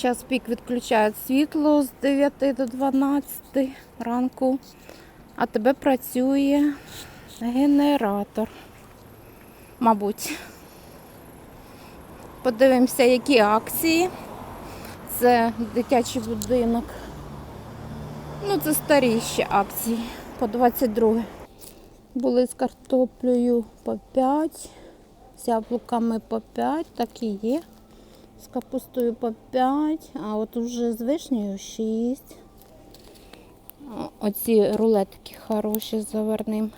час пік відключають світло з 9 до 12 ранку, а тебе працює генератор. Мабуть. Подивимося, які акції. Це дитячий будинок. Ну, це старіші акції по 22. Були з картоплею по 5, з яблуками по 5, так і є. З капустою по 5, а от уже з вишнею 6. Оці рулетки хороші з заварним.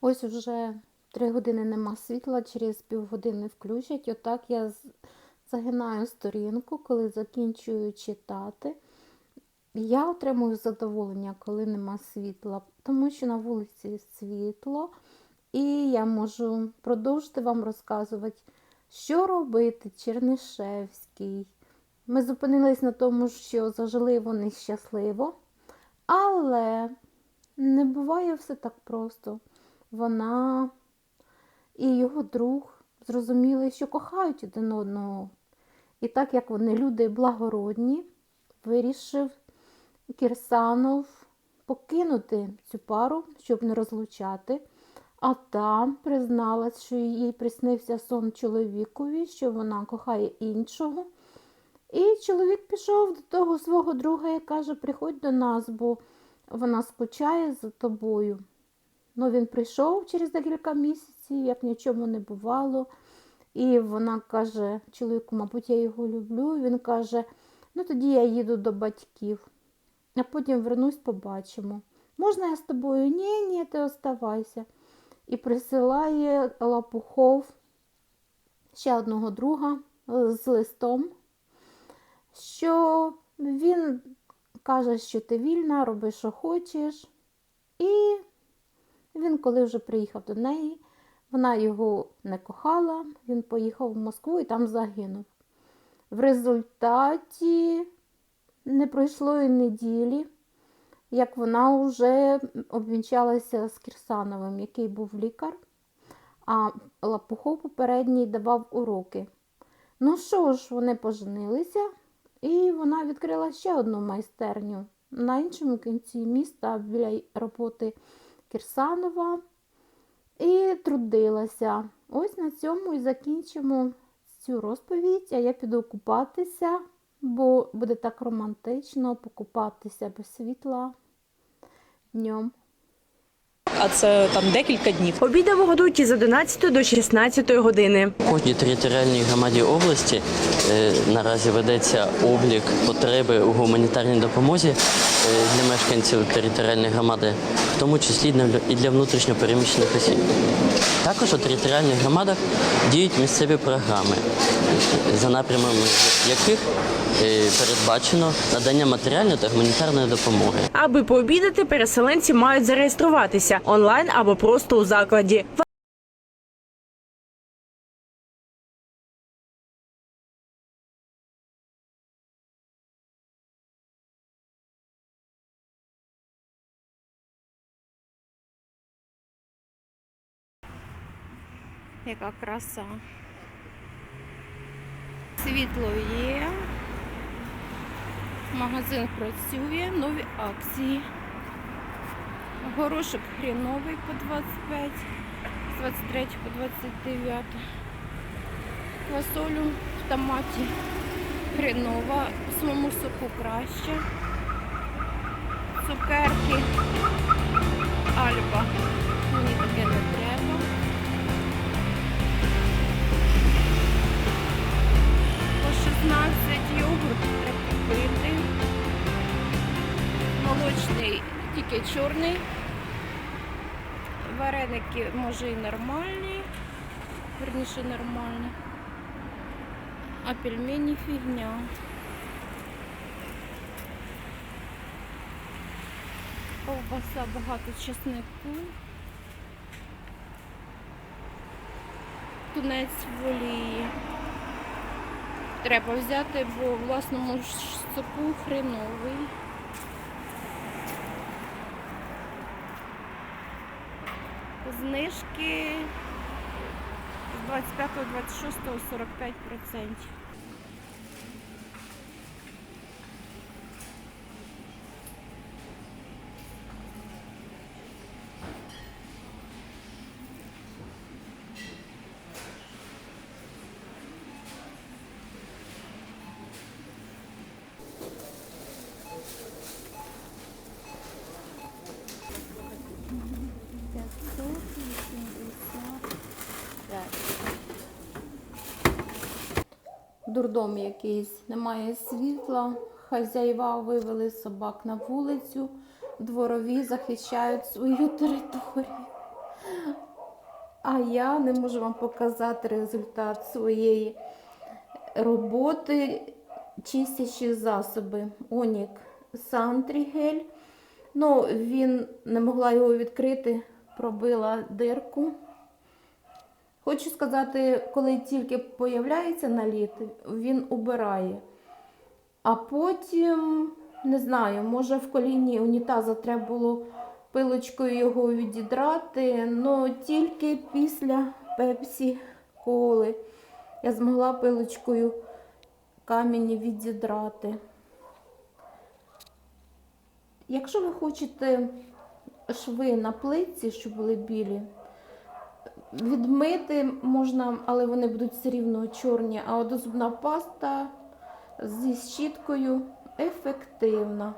Ось вже 3 години нема світла, через півгодини включать. Отак я загинаю сторінку, коли закінчую читати. Я отримую задоволення, коли нема світла, тому що на вулиці світло, і я можу продовжити вам розказувати, що робити Чернишевський. Ми зупинились на тому, що зажили вони щасливо, але не буває все так просто. Вона і його друг зрозуміли, що кохають один одного. І так як вони люди благородні, вирішив Кірсанов покинути цю пару, щоб не розлучати. А там призналась, що їй приснився сон чоловікові, що вона кохає іншого. І чоловік пішов до того свого друга і каже: приходь до нас, бо вона скучає за тобою. Ну, він прийшов через декілька місяців, як нічому не бувало. І вона каже чоловіку, мабуть, я його люблю. Він каже: ну тоді я їду до батьків, а потім вернусь, побачимо. Можна я з тобою? Ні, ні, ти оставайся. І присилає Лапухов ще одного друга е, з листом, що він каже, що ти вільна, роби, що хочеш. І він, коли вже приїхав до неї, вона його не кохала, він поїхав в Москву і там загинув. В результаті не пройшло і неділі, як вона вже обвінчалася з Кірсановим, який був лікар, а Лапухов попередній давав уроки. Ну що ж, вони поженилися, і вона відкрила ще одну майстерню на іншому кінці міста біля роботи Кірсанова і трудилася. Ось на цьому і закінчимо цю розповідь, а я піду купатися, бо буде так романтично покупатися без світла днем. А це там декілька днів. Обідаво годують із 11 до 16 години. В кожній територіальній громаді області е, наразі ведеться облік потреби у гуманітарній допомозі е, для мешканців територіальної громади, в тому числі для- і для внутрішньопереміщених осіб. Також у територіальних громадах діють місцеві програми, за напрямами яких е, передбачено надання матеріальної та гуманітарної допомоги. Аби пообідати, переселенці мають зареєструватися онлайн або просто у закладі. Яка краса. Світло є. Магазин працює, нові акції. Горошок хріновий по 25, з 23 по 29. Квасолю в томаті хрінова, в самому соку краще. Цукерки Альба. Мені таке не треба. По 16 йогурт треба купити. Молочний, тільки чорний. Вареники може і нормальні, верніше нормальні. А пельмені фігня. Ковбаса багато чеснику. Тунець в. Треба взяти, бо власному соку хреновий. Знижки 25-26 45 Дурдом якийсь, немає світла. Хазяїва вивели собак на вулицю, дворові захищають свою територію. А я не можу вам показати результат своєї роботи, чистячі засоби. Онік Сантрігель. Ну, він не могла його відкрити, пробила дирку. Хочу сказати, коли тільки появляється наліт, він убирає. А потім, не знаю, може в коліні унітаза треба було пилочкою його відідрати, але тільки після пепсі коли я змогла пилочкою камінь відідрати. Якщо ви хочете шви на плитці, щоб були білі, Відмити можна, але вони будуть все рівно чорні. А от зубна паста зі щіткою ефективна.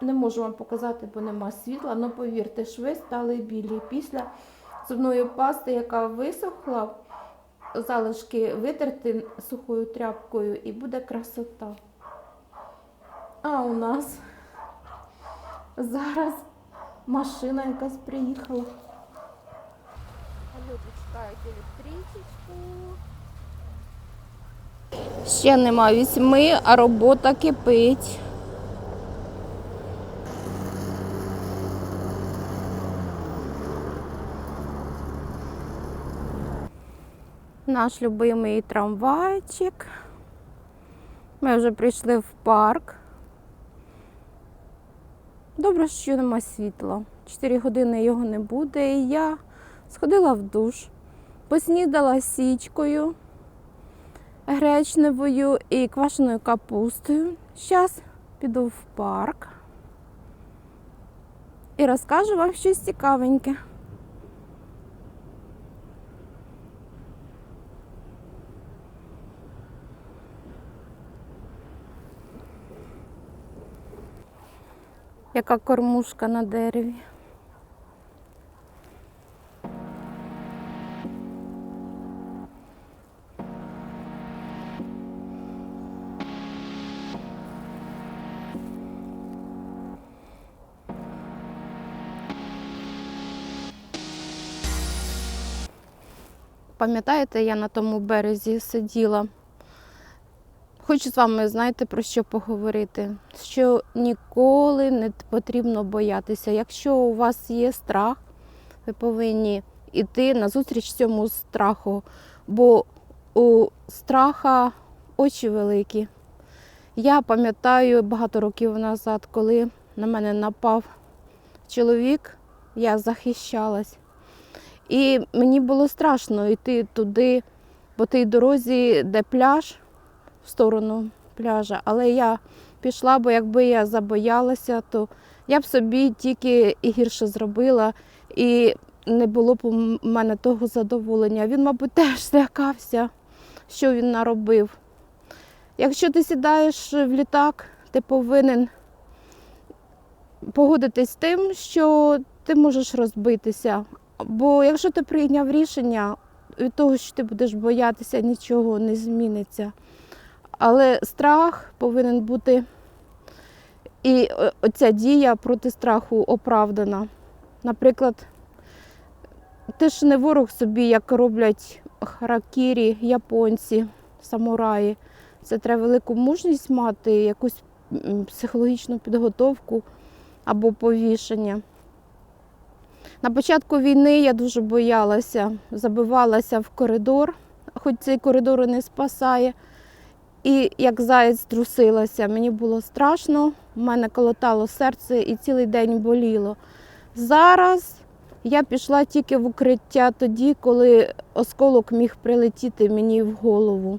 Не можу вам показати, бо нема світла, але повірте, шви стали білі. Після зубної пасти, яка висохла, залишки витерти сухою тряпкою і буде красота. А у нас зараз машина якась приїхала. Люди чекають електричечку. Ще нема вісьми, а робота кипить. Наш любимий трамвайчик. Ми вже прийшли в парк. Добре, що нема світла. Чотири години його не буде, і я сходила в душ, поснідала січкою гречневою і квашеною капустою. Зараз піду в парк і розкажу вам щось цікавеньке. Яка кормушка на дереві. Пам'ятаєте, я на тому березі сиділа. Хочу з вами, знаєте, про що поговорити. Що ніколи не потрібно боятися. Якщо у вас є страх, ви повинні йти назустріч цьому страху, бо у страха очі великі. Я пам'ятаю багато років назад, коли на мене напав чоловік, я захищалась. І мені було страшно йти туди, по тій дорозі, де пляж, в сторону пляжа. Але я пішла, бо якби я забоялася, то я б собі тільки і гірше зробила, і не було б у мене того задоволення. Він, мабуть, теж злякався, що він наробив. Якщо ти сідаєш в літак, ти повинен погодитись з тим, що ти можеш розбитися. Бо якщо ти прийняв рішення, від того, що ти будеш боятися, нічого не зміниться. Але страх повинен бути, і о- оця дія проти страху оправдана. Наприклад, ти ж не ворог собі, як роблять харакірі, японці, самураї. Це треба велику мужність мати, якусь психологічну підготовку або повішення. На початку війни я дуже боялася, забивалася в коридор, хоч цей коридор і не спасає. І як заєць трусилася, мені було страшно, в мене колотало серце і цілий день боліло. Зараз Я пішла тільки в укриття тоді, коли осколок міг прилетіти мені в голову.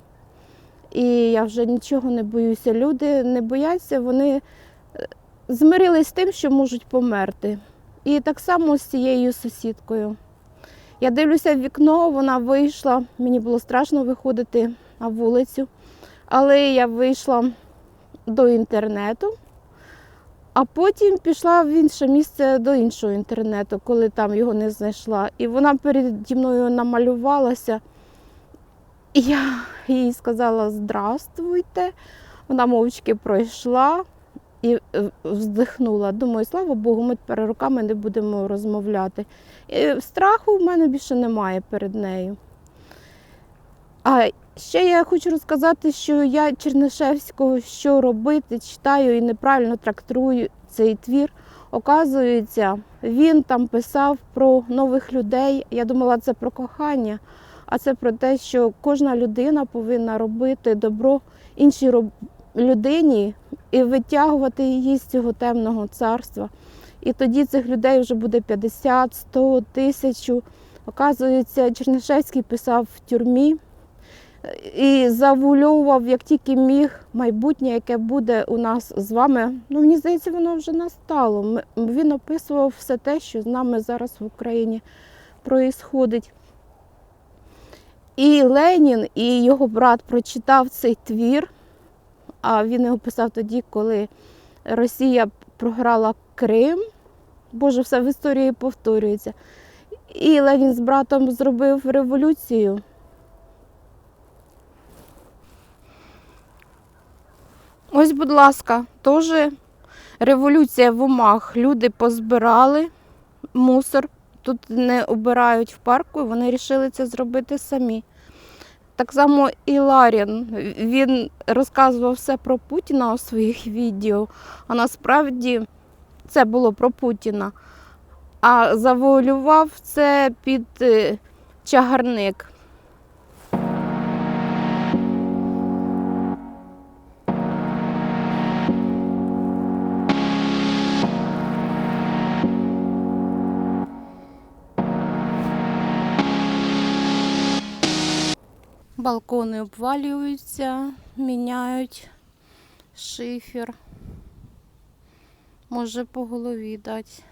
І я вже нічого не боюся. Люди не бояться, вони е, змирились з тим, що можуть померти. І так само з цією сусідкою. Я дивлюся в вікно, вона вийшла. Мені було страшно виходити на вулицю, але я вийшла до інтернету, а потім пішла в інше місце до іншого інтернету, коли там його не знайшла. І вона переді мною намалювалася. І я їй сказала Здравствуйте. Вона мовчки пройшла і е, вздихнула. Думаю, слава Богу, ми тепер руками не будемо розмовляти. І страху в мене більше немає перед нею. А ще я хочу розказати, що я Чернишевського що робити, читаю і неправильно трактую цей твір. Оказується, він там писав про нових людей. Я думала, це про кохання, а це про те, що кожна людина повинна робити добро іншій роб- людині і витягувати її з цього темного царства. І тоді цих людей вже буде 50, 100, тисячу. Оказується, Чернишевський писав в тюрмі і завульовував, як тільки міг, майбутнє, яке буде у нас з вами. Ну, мені здається, воно вже настало. Він описував все те, що з нами зараз в Україні проїсходить. І Ленін, і його брат прочитав цей твір, а він його писав тоді, коли Росія програла Крим. Боже, все в історії повторюється. І Ленін з братом зробив революцію. Ось, будь ласка, теж революція в умах. Люди позбирали мусор, тут не обирають в парку, вони вирішили це зробити самі. Так само і Ларін, він розказував все про Путіна у своїх відео, а насправді це було про Путіна. А завуалював це під е, чагарник. Балкони обвалюються, міняють шифер. Може по голові дати.